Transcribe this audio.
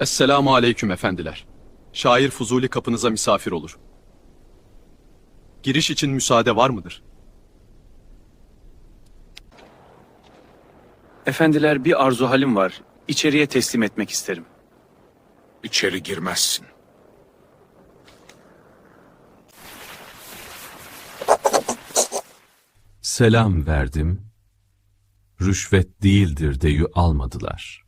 Esselamu aleyküm efendiler. Şair Fuzuli kapınıza misafir olur. Giriş için müsaade var mıdır? Efendiler bir arzu halim var. İçeriye teslim etmek isterim. İçeri girmezsin. Selam verdim. Rüşvet değildir deyi almadılar.